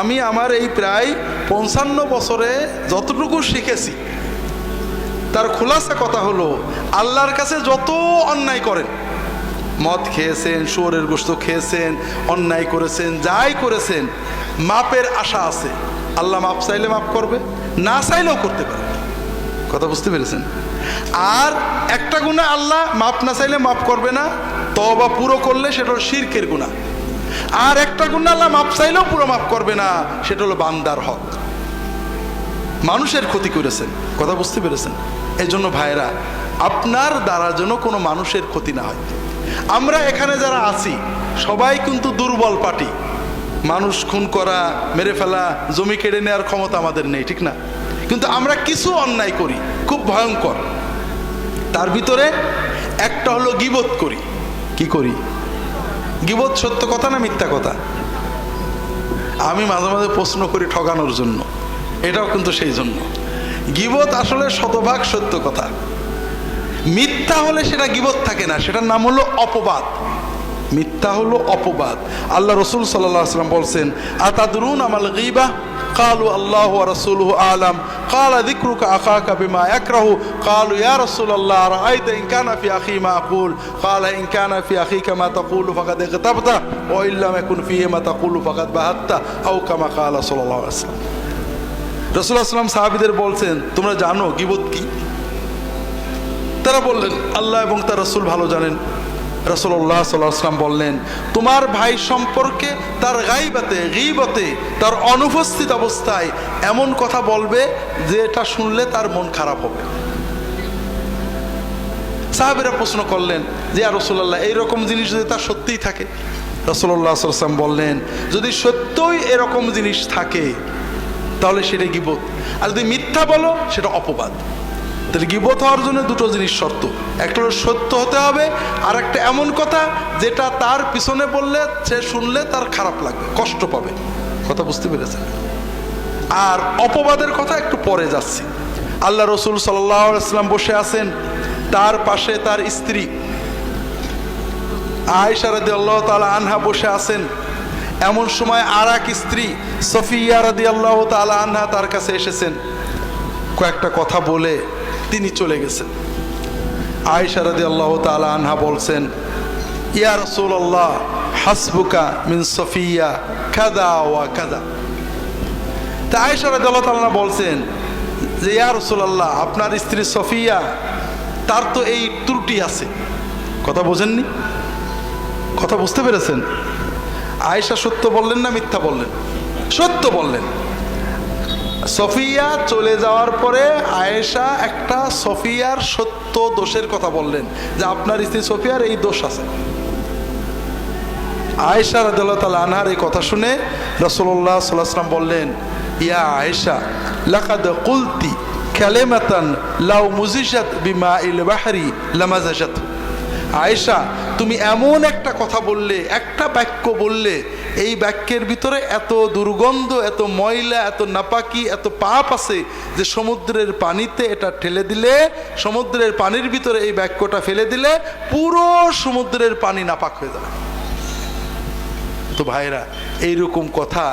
আমি আমার এই প্রায় পঞ্চান্ন বছরে যতটুকু শিখেছি, তার খোলাসা কথা হলো, আল্লাহর কাছে যত অন্যায় করেন, মদ খেয়েছেন, শুয়োরের গোস্ত খেয়েছেন, অন্যায় করেছেন, যাই করেছেন, মাপের আশা আছে। আল্লাহ মাপ চাইলে মাপ করবে, না চাইলেও করতে পারে। কথা বুঝতে পেরেছেন? আর একটা গুণা আল্লাহ মাপ না চাইলে মাপ করবে না তবা পুরো করলে সেটা শিরকের গুণা। আর একটা গুণা আল্লাহ মাপ চাইলেও পুরো মাপ করবে না, সেটা হলো বান্দার হক। মানুষের ক্ষতি করেছেন, কথা বুঝতে পেরেছেন? এই জন্য ভাইরা আপনার দ্বারা যেন কোনো মানুষের ক্ষতি না হয়। আমরা এখানে যারা আছি, সবাই কিন্তু দুর্বল পার্টি। মানুষ খুন করা, মেরে ফেলা, জমি কেড়ে নেওয়ার ক্ষমতা আমাদের নেই, ঠিক না? কিন্তু আমরা কিছু অন্যায় করি, খুব ভয়ঙ্কর। তার ভিতরে একটা হলো গিবত করি। কি করি? গিবত সত্য কথা না মিথ্যা কথা? আমি মাঝে মাঝে প্রশ্ন করি ঠকানোর জন্য। এটাও কিন্তু সেই জন্য। গিবত আসলে শতভাগ সত্য কথা। মিথ্যা হলে সেটা গিবত থাকে না, সেটার নাম হলো অপবাদ। মিথ্যা হলো অপবাদ আল্লাহ রসুল সাল্লাম বলছেন আতাদরুন আমাল গিবা قالوا الله ورسوله أعلم قال ذكرك أخاك بما يكره قالوا يا رسول الله رأيت إن كان في أخي ما أقول قال إن كان في أخيك ما تقول فقد اغتبت وإن لم يكن فيه ما تقول فقد بهت أو كما قال صلى الله عليه وسلم রসুল্লাহ সাল্লাম সাহাবিদের বলছেন তোমরা জানো গিবত কি তারা বললেন আল্লাহ এবং তার রসুল ভালো জানেন রসুল্লাহ সাল্লাম বললেন, তোমার ভাই সম্পর্কে তার গাইবাতে, গিবতে, তার অনুপস্থিত অবস্থায় এমন কথা বলবে যে এটা শুনলে তার মন খারাপ হবে। সাহাবিরা প্রশ্ন করলেন যে আর রসুল্লাহ এইরকম জিনিস যদি তার সত্যিই থাকে? রসুল্লাহ সাল্লাম বললেন, যদি সত্যই এরকম জিনিস থাকে, তাহলে সেটা গিবত। আর যদি মিথ্যা বলো, সেটা অপবাদ। তাহলে গিবত হওয়ার জন্য দুটো জিনিস শর্ত। একটা হলো সত্য হতে হবে, আর একটা এমন কথা যেটা তার পিছনে বললে সে শুনলে তার খারাপ লাগবে, কষ্ট পাবে। কথা বুঝতে পেরেছেন? আর অপবাদের কথা একটু পরে যাচ্ছি। আল্লাহ রসুল সাল্লাম বসে আছেন, তার পাশে তার স্ত্রী। আয়েশা রাদি আল্লাহ তালা আনহা বসে আছেন। এমন সময় আর এক স্ত্রী, সফিয়া রাদি আল্লাহ তালা আনহা তার কাছে এসেছেন। কয়েকটা কথা বলে তিনি চলে গেছেন। আয়েশা রাদি আল্লাহ তালা আনহা বলছেন, ইয়া রসুল আল্লাহ হাসবুকা মিন সফিয়া, কাদা ওয়া কাদা। তা আয়েশা রাদি আল্লাহ তালা বলছেন যে, ইয়া রসুল আল্লাহ আপনার স্ত্রী সফিয়া, তার তো এই ত্রুটি আছে। কথা বোঝেননি? কথা বুঝতে পেরেছেন? আয়েশা সত্য বললেন না মিথ্যা বললেন? সত্য বললেন। সফিয়া চলে যাওয়ার পরে আয়েশা একটা সফিয়ার সত্য দোষের কথা বললেন যে আপনার স্ত্রী সফিয়ার এই দোষ আছে। আয়েশা রাদিয়াল্লাহু আনহার এই কথা শুনে রসুল্লাহ সাল্লাম বললেন, ইয়া আয়েশা, লাকাদ কুলতি কালেমাতান লাউ মুজিশাত বিমা ইল বাহারি আয়েশা, তুমি এমন একটা কথা বললে, একটা বাক্য বললে এই বাক্যের ভিতরে এত দুর্গন্ধ, এত ময়লা, এত নাপাকি, এত পাপ আছে যে সমুদ্রের পানিতে এটা ঠেলে দিলে, সমুদ্রের পানির ভিতরে এই বাক্যটা ফেলে দিলে পুরো সমুদ্রের পানি নাপাক হয়ে যাবে। তো ভাইরা, এইরকম কথা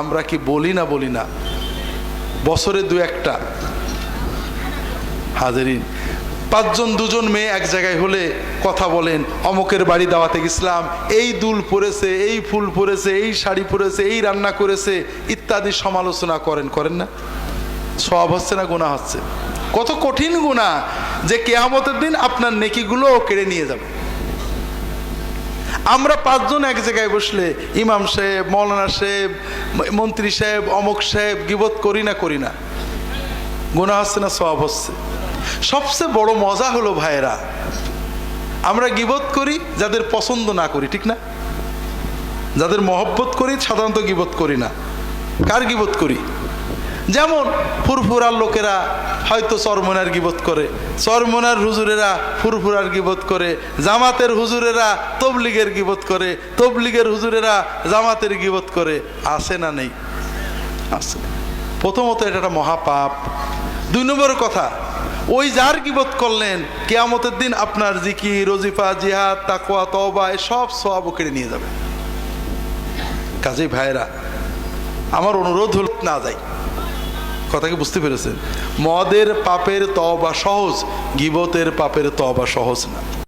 আমরা কি বলি না বলি না? বছরে দু একটা। হাজারিন পাঁচজন, দুজন মেয়ে এক জায়গায় হলে কথা বলেন, অমকের বাড়ি দাওয়াতে গেছিলাম, এই দুল পরেছে, এই ফুল পরেছে, এই শাড়ি পরেছে, এই রান্না করেছে, ইত্যাদি সমালোচনা করেন করেন না? সব হচ্ছে না গুণা হচ্ছে? কত কঠিন গুণা যে কেয়ামতের দিন আপনার নেকিগুলো কেড়ে নিয়ে যাবে। আমরা পাঁচজন এক জায়গায় বসলে, ইমাম সাহেব, মৌলানা সাহেব, মন্ত্রী সাহেব, অমক সাহেব, গিবত করি না করি না। গুণা হচ্ছে না সব হচ্ছে? সবচেয়ে বড় মজা হলো ভাইয়েরা, আমরা গিবত করি, যাদের পছন্দ না করি, ঠিক না? যাদের মহব্বত করি, সাধারণত গিবত করি না। কার গিবত করি? যেমন ফুরফুরার লোকেরা হয়তো চরমনার গিবত করে চরমনার হুজুরেরা ফুরফুরার গিবত করে, জামাতের হুজুরেরা তবলিগের গিবত করে, তবলিগের হুজুরেরা জামাতের গিবত করে, আছে না নেই? আছে। প্রথমত এটা একটা মহাপাপ। দুই নম্বর কথা ওই যার গিবত করলেন, কেয়ামতের দিন আপনার জিকি রজিফা জিহাদ তাকুয়া তবা সব সব কেড়ে নিয়ে যাবে। কাজে ভাইরা আমার অনুরোধ হল না যাই। কথাকে বুঝতে পেরেছেন? মদের পাপের তবা সহজ, গিবতের পাপের তবা সহজ না।